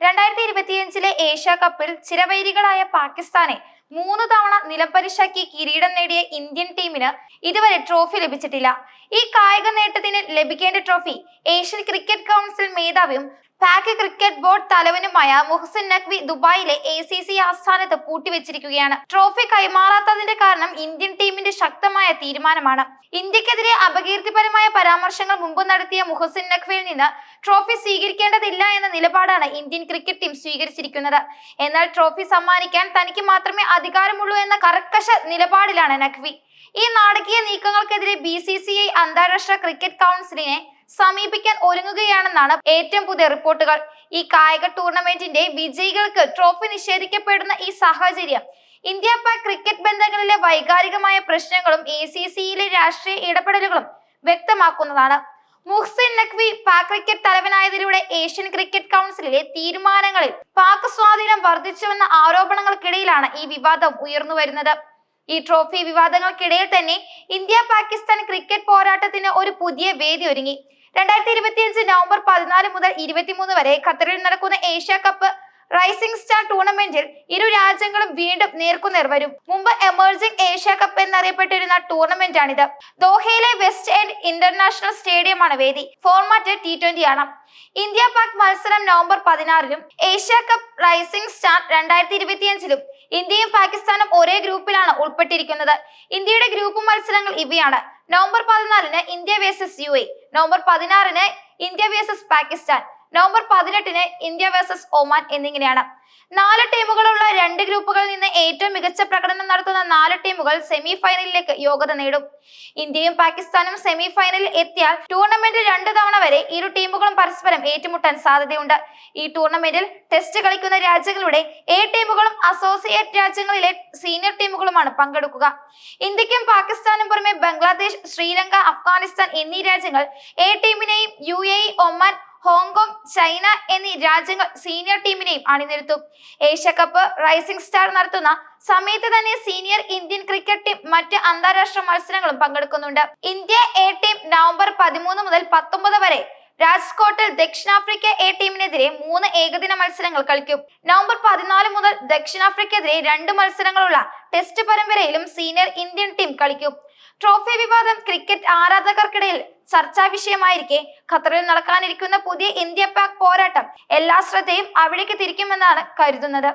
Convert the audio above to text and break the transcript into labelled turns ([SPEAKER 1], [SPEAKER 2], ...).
[SPEAKER 1] രണ്ടായിരത്തി ഇരുപത്തിയഞ്ചിലെ ഏഷ്യ കപ്പിൽ ചിരവൈരികളായ പാകിസ്ഥാനെ മൂന്ന് തവണ നിലപ്പരിശാക്കി കിരീടം നേടിയ ഇന്ത്യൻ ടീമിന് ഇതുവരെ ട്രോഫി ലഭിച്ചിട്ടില്ല. ഈ കായിക നേട്ടത്തിന് ലഭിക്കേണ്ട ട്രോഫി ഏഷ്യൻ ക്രിക്കറ്റ് കൗൺസിൽ മേധാവിയും പാക് ക്രിക്കറ്റ് ബോർഡ് തലവനുമായ മുഹസിൻ നഖ്വി ദുബായിലെ എ സി സി ആസ്ഥാനത്ത് പൂട്ടിവെച്ചിരിക്കുകയാണ്. ട്രോഫി കൈമാറാത്തതിന്റെ കാരണം ഇന്ത്യൻ ടീമിന്റെ ശക്തമായ തീരുമാനമാണ്. ഇന്ത്യക്കെതിരെ അപകീർത്തിപരമായ പരാമർശങ്ങൾ മുമ്പ് നടത്തിയ മുഹസിൻ നഖ്വിയിൽ നിന്ന് ട്രോഫി സ്വീകരിക്കേണ്ടതില്ല എന്ന നിലപാടാണ് ഇന്ത്യൻ ക്രിക്കറ്റ് ടീം സ്വീകരിച്ചിരിക്കുന്നത്. എന്നാൽ ട്രോഫി സമ്മാനിക്കാൻ തനിക്ക് മാത്രമേ അധികാരമുള്ളൂ എന്ന കർക്കശ നിലപാടിലാണ് നഖ്വി. ഈ നാടകീയ നീക്കങ്ങൾക്കെതിരെ ബി സി സി ഐ അന്താരാഷ്ട്ര ക്രിക്കറ്റ് കൗൺസിലിനെ സമീപിക്കാൻ ഒരുങ്ങുകയാണെന്നാണ് ഏറ്റവും പുതിയ റിപ്പോർട്ടുകൾ. ഈ കായിക ടൂർണമെന്റിന്റെ വിജയികൾക്ക് ട്രോഫി നിഷേധിക്കപ്പെടുന്ന ഈ സാഹചര്യം ഇന്ത്യ പാക് ക്രിക്കറ്റ് ബന്ധങ്ങളിലെ വൈകാരികമായ പ്രശ്നങ്ങളും എ സി സിയിലെ രാഷ്ട്രീയ ഇടപെടലുകളും വ്യക്തമാക്കുന്നതാണ്. മുഹ്സിൻ നഖ്വി പാക് ക്രിക്കറ്റ് തലവനായതിലൂടെ ഏഷ്യൻ ക്രിക്കറ്റ് കൗൺസിലിലെ തീരുമാനങ്ങളിൽ പാക് സ്വാധീനം വർദ്ധിച്ചുവെന്ന ആരോപണങ്ങൾക്കിടയിലാണ് ഈ വിവാദം ഉയർന്നു വരുന്നത് ഈ ട്രോഫി വിവാദങ്ങൾക്കിടയിൽ തന്നെ ഇന്ത്യ പാകിസ്ഥാൻ ക്രിക്കറ്റ് പോരാട്ടത്തിന് ഒരു പുതിയ വേദി ഒരുങ്ങി രണ്ടായിരത്തി ഇരുപത്തിയഞ്ച് നവംബർ പതിനാല് മുതൽ ഇരുപത്തിമൂന്ന് വരെ ഖത്തറിൽ നടക്കുന്ന ഏഷ്യ കപ്പ് റൈസിംഗ് സ്റ്റാർ ടൂർണമെന്റിൽ ഇരു രാജ്യങ്ങളും വീണ്ടും നേർക്കുനേർ വരും. മുമ്പ് എമർജിംഗ് ഏഷ്യ കപ്പ് എന്നറിയപ്പെട്ടിരുന്ന ടൂർണമെന്റ് ആണിത് ദോഹയിലെ വെസ്റ്റ് എൻഡ് ഇന്റർനാഷണൽ സ്റ്റേഡിയമാണ് വേദി. ഫോർമാറ്റ് ടി ട്വന്റി ആണ്. ഇന്ത്യ പാക് മത്സരം നവംബർ പതിനാറിലും ഏഷ്യ കപ്പ് റൈസിംഗ് സ്റ്റാർ രണ്ടായിരത്തി ഇരുപത്തിയഞ്ചിലും ഇന്ത്യയും പാകിസ്ഥാനും ഒരേ ഗ്രൂപ്പിലാണ് ഉൾപ്പെട്ടിരിക്കുന്നത്. ഇന്ത്യയുടെ ഗ്രൂപ്പ് മത്സരങ്ങൾ ഇവയാണ്. നവംബർ പതിനാലിന് India versus U A November പതിനാറിന് ഇന്ത്യ വേഴ്സസ് പാകിസ്ഥാൻ. നവംബർ പതിനെട്ടിന് ഇന്ത്യ വേഴ്സസ് ഒമാൻ എന്നിങ്ങനെയാണ്. നാല് ടീമുകളുള്ള രണ്ട് ഗ്രൂപ്പുകളിൽ നിന്ന് ഏറ്റവും മികച്ച പ്രകടനം നടത്തുന്ന നാല് ടീമുകൾ സെമി ഫൈനലിലേക്ക് യോഗ്യത നേടും. ഇന്ത്യയും പാകിസ്ഥാനും സെമി ഫൈനലിൽ എത്തിയാൽ ടൂർണമെന്റ് രണ്ടു തവണ വരെ ഇരു ടീമുകളും പരസ്പരം ഏറ്റുമുട്ടാൻ സാധ്യതയുണ്ട്. ഈ ടൂർണമെന്റിൽ ടെസ്റ്റ് കളിക്കുന്ന രാജ്യങ്ങളുടെ എ ടീമുകളും അസോസിയേറ്റ് രാജ്യങ്ങളിലെ സീനിയർ ടീമുകളുമാണ് പങ്കെടുക്കുക. ഇന്ത്യക്കും പാകിസ്ഥാനും പുറമെ ബംഗ്ലാദേശ് ശ്രീലങ്ക അഫ്ഗാനിസ്ഥാൻ എന്നീ രാജ്യങ്ങൾ A ടീമിനെയും U A Oman Hong Kong China എന്നീ രാജ്യങ്ങൾ സീനിയർ ടീമിനെയും അണിനിരത്തും. ഏഷ്യ കപ്പ് റൈസിംഗ് സ്റ്റാർ നടത്തുന്ന സമയത്ത് തന്നെ സീനിയർ ഇന്ത്യൻ ക്രിക്കറ്റ് ടീം മറ്റ് അന്താരാഷ്ട്ര മത്സരങ്ങളും പങ്കെടുക്കുന്നുണ്ട്. ഇന്ത്യ എ ടീം നവംബർ പതിമൂന്ന് മുതൽ പത്തൊമ്പത് വരെ രാജ്കോട്ടിൽ ദക്ഷിണാഫ്രിക്ക എ ടീമിനെതിരെ മൂന്ന് ഏകദിന മത്സരങ്ങൾ കളിക്കും. നവംബർ പതിനാല് മുതൽ ദക്ഷിണാഫ്രിക്കെതിരെ രണ്ട് മത്സരങ്ങളുള്ള ടെസ്റ്റ് പരമ്പരയിലും സീനിയർ ഇന്ത്യൻ ടീം കളിക്കും. ട്രോഫി വിവാദം ക്രിക്കറ്റ് ആരാധകർക്കിടയിൽ ചർച്ചാ വിഷയമായിരിക്കെ ഖത്തറിൽ നടക്കാനിരിക്കുന്ന പുതിയ ഇന്ത്യ പാക് പോരാട്ടം എല്ലാ ശ്രദ്ധയും അവിടേക്ക് തിരിക്കുമെന്നാണ് കരുതുന്നത്.